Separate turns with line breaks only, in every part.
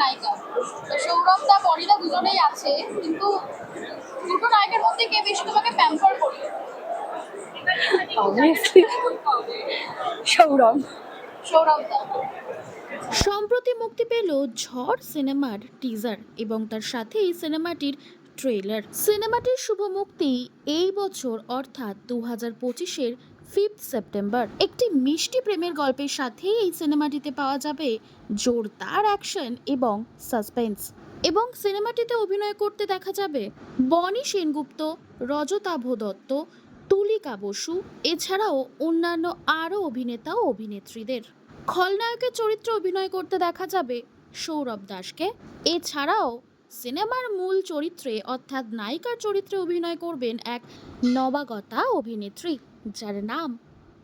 নায়িকা। সৌরভ দুজনেই আছে কিন্তু দুটো নায়কের মধ্যে কে বেশি তোমাকে প্যাম্পার
সম্প্রতি মুক্তি পেল ঝড় সিনেমার টিজার এবং তার সাথে এই সিনেমাটির ট্রেলার সিনেমাটির শুভ মুক্তি এই বছর অর্থাৎ দু হাজার পঁচিশের ফিফথ সেপ্টেম্বর। একটি মিষ্টি প্রেমের গল্পের সাথেই এই সিনেমাটিতে পাওয়া যাবে জোরদার অ্যাকশন এবং সাসপেন্স। এবং সিনেমাটিতে অভিনয় করতে দেখা যাবে বনি সেনগুপ্ত রজতাভ দত্ত তুলিকা বসু, এছাড়াও অন্যান্য আরও অভিনেতা ও অভিনেত্রীদের। খলনায়কের চরিত্রে অভিনয় করতে দেখা যাবে সৌরভ দাসকে। এছাড়াও সিনেমার মূল চরিত্রে অর্থাৎ নায়িকার চরিত্রে অভিনয় করবেন এক নবাগতা অভিনেত্রী। যার নাম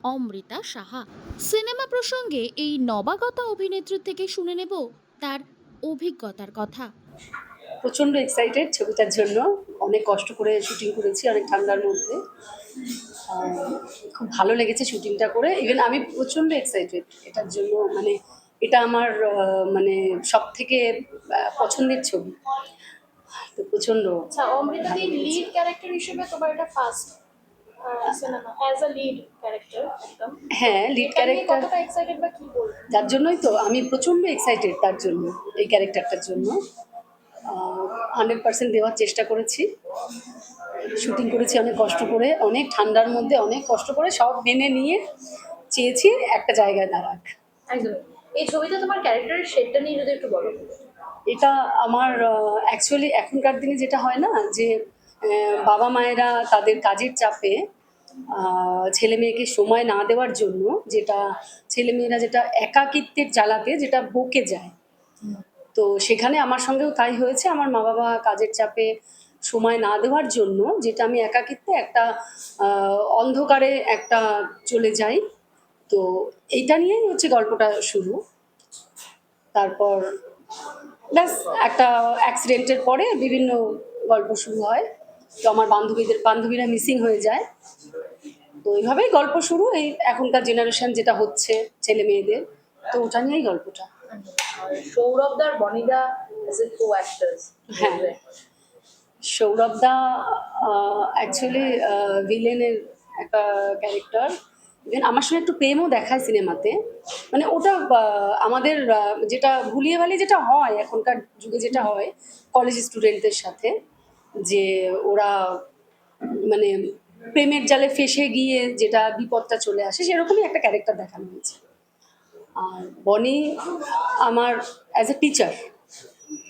অমৃতা সাহা। সিনেমা প্রসঙ্গে এই নবাগতা অভিনেত্রীর থেকে শুনে নেব তার অভিজ্ঞতার কথা।
প্রচণ্ড এক্সাইটেড ছবিটার জন্য। অনেক কষ্ট করে শুটিং করেছি অনেক ঠান্ডার মধ্যে। খুব ভালো লেগেছে শুটিংটা করে। ইভেন আমি প্রচণ্ড এক্সাইটেড এটার জন্য। মানে এটা আমার মানে সব থেকে পছন্দের ছবি। তো প্রচণ্ড
আচ্ছা অমৃতা লিড ক্যারেক্টার হিসেবে তোমার এটা ফার্স্ট
হ্যাঁ লিড ক্যারেক্টার যার জন্যই তো আমি প্রচণ্ড এক্সাইটেড তার জন্য এই ক্যারেক্টারটার জন্য। হান্ড্রেড পার্সেন্ট দেওয়ার চেষ্টা করেছি। শুটিং করেছি অনেক কষ্ট করে অনেক ঠান্ডার মধ্যে অনেক কষ্ট করে সব মেনে নিয়ে চেয়েছি একটা জায়গায় দাঁড়াক।
একদম। এই ছবিটা তোমার ক্যারেক্টারের শেডটা নিয়ে যদি একটু বলো।
এটা আমার অ্যাকচুয়ালি এখনকার দিনে যেটা হয় না যে বাবা মায়েরা তাদের কাজের চাপে ছেলে মেয়েকে সময় না দেওয়ার জন্য যেটা ছেলে মেয়েরা যেটা একাকিত্বের জ্বালাতে যেটা বকে যায়। তো সেখানে আমার সঙ্গেও তাই হয়েছে। আমার মা বাবা কাজের চাপে সময় না দেওয়ার জন্য যেটা আমি একাকিত্বে একটা অন্ধকারে একটা চলে যাই। তো এইটা নিয়েই হচ্ছে গল্পটা শুরু। তারপর ব্যাস একটা অ্যাক্সিডেন্টের পরে বিভিন্ন গল্প শুরু হয়। তো আমার বান্ধবীদের, বান্ধবীরা মিসিং হয়ে যায়। তো এইভাবেই গল্প শুরু এই এখনকার জেনারেশন যেটা হচ্ছে ছেলে মেয়েদের। তো ওটা নিয়েই গল্পটা।
সৌরভদার বনিদা কো অ্যাক্টার্স
হ্যাঁ। সৌরভদা অ্যাকচুয়ালি ভিলেনের একটা ক্যারেক্টার ইভেন আমার সঙ্গে একটু প্রেমও দেখায় সিনেমাতে মানে ওটা আমাদের যেটা ভুলিয়ে ভালিয়ে যেটা হয় এখনকার যুগে যেটা হয় কলেজ স্টুডেন্টদের সাথে যে ওরা মানে প্রেমের জালে ফেসে গিয়ে যেটা বিপদটা চলে আসে, সেরকমই একটা ক্যারেক্টার দেখানো হয়েছে। আর বনি আমার অ্যাজ এ টিচার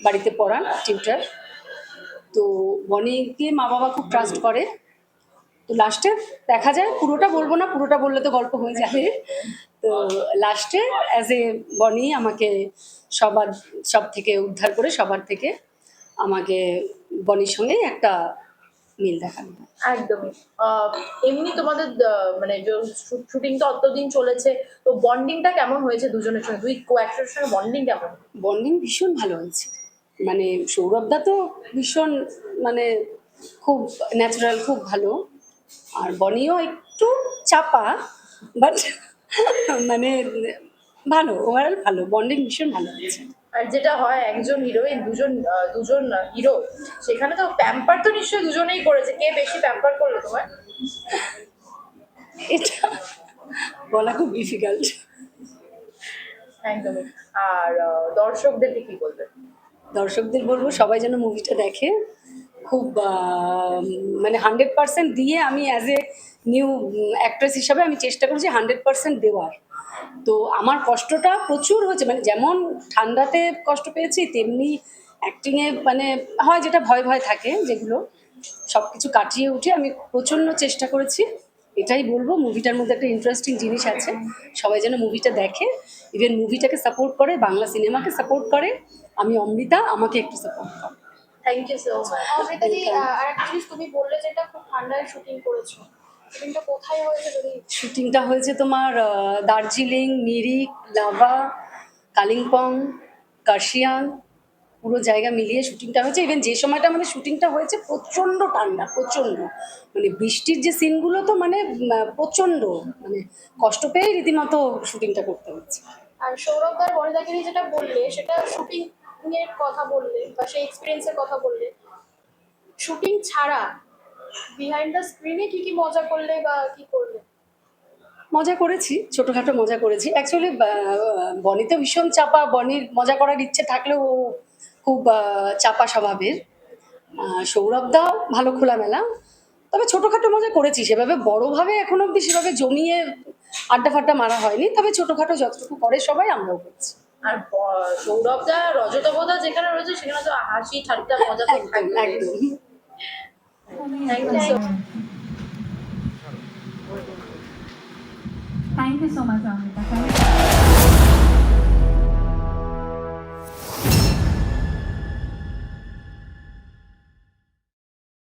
বাড়িতে পড়ান টিউটার তো বনিকে মা বাবা খুব ট্রাস্ট করে। তো লাস্টে দেখা যায়, পুরোটা বলব না, পুরোটা বললে তো গল্প হয়ে যাবে। তো লাস্টে অ্যাজ এ বনি আমাকে সবার সব থেকে উদ্ধার করে, সবার থেকে আমাকে বনির সঙ্গেই একটা মিল দেখানো হয়।
একদমই। এমনি তোমাদের মানে শুটিং তো অতদিন চলেছে তো বন্ডিংটা কেমন হয়েছে দুজনের সঙ্গে? দুই কো অ্যাক্টরের সঙ্গে বন্ডিং কেমন?
বন্ডিং ভীষণ ভালো হয়েছে। মানে সৌরভদা তো ভীষণ মানে খুব ন্যাচারাল খুব ভালো। আর বনিও একটু চাপা বাট মানে ভালো ওভারঅল ভালো। বন্ডিং ভীষণ ভালো হয়েছে।
আর যেটা হয় একজন হিরোইন দুজন দুজন হিরো সেখানে তো প্যাম্পার তো নিশ্চয়ই দুজনেই করেছে। কে বেশি প্যাম্পার করল তোমার
এটা বলা খুব ডিফিকাল্ট
একদমই। আর দর্শকদেরকে কি বলবে?
দর্শকদের বলব সবাই যেন মুভিটা দেখে। খুব মানে হান্ড্রেড পার্সেন্ট দিয়ে আমি অ্যাজ এ নিউ অ্যাক্ট্রেস হিসাবে আমি চেষ্টা করছি হান্ড্রেড পার্সেন্ট দেওয়ার। তো আমার কষ্টটা প্রচুর হয়েছে মানে যেমন ঠান্ডাতে কষ্ট পেয়েছি তেমনি অ্যাক্টিংয়ে মানে হয় যেটা ভয় ভয় থাকে যেগুলো সব কিছু কাটিয়ে উঠে আমি প্রচণ্ড চেষ্টা করেছি এটাই বলব মুভিটার মধ্যে একটা ইন্টারেস্টিং জিনিস আছে সবাই যেন মুভিটা দেখে ইভেন মুভিটাকে সাপোর্ট করে বাংলা সিনেমাকে সাপোর্ট করে আমি অমৃতা আমাকে একটু সাপোর্ট করে।
থ্যাংক ইউ সো মাচ
আর একটা জিনিস তুমি বললে যেটা খুব ঠান্ডায় শুটিং করেছ। শুটিংটা কোথায় হয়েছে যদি
শুটিংটা হয়েছে তোমার দার্জিলিং মিরিক লাভা কালিম্পং কার্শিয়াং পুরো জায়গা মিলিয়ে শুটিংটা হয়েছে। ইভেন যে সময়টা মানে শুটিংটা হয়েছে প্রচণ্ড ঠান্ডা প্রচণ্ড। মানে বৃষ্টির যে সিনগুলো তো মানে প্রচণ্ড। মানে কষ্ট পেয়ে রীতিমতো শুটিংটা করতে হচ্ছে।
আর সৌরভদার বনিদাকে নিয়ে যেটা বললে সেটা শুটিং এর কথা বললে বা সেই এক্সপিরিয়েন্সের কথা বললে শুটিং ছাড়া বিহাইন্ড দ্য স্ক্রিনে কি কি মজা করলে বা কি করলে?
মজা করেছি ছোটোখাটো মজা করেছি। অ্যাকচুয়ালি বনি তো ভীষণ চাপা বনির মজা করার ইচ্ছে থাকলেও ও খুব চাপা স্বভাবের। সৌরভদাও ভালো খোলামেলা। তবে ছোটোখাটো মজা করেছি সেভাবে বড়োভাবে এখন অবধি সেভাবে জমিয়ে আড্ডা ফাড্ডা মারা হয়নি। তবে ছোটোখাটো যতটুকু করে সবাই আমরাও করছি।
আর সৌরভদা রজতবদা যেখানে রয়েছে সেখানে তো হাসি ঠাট্টা মজা
একদম।
Thank you so much, Amrita.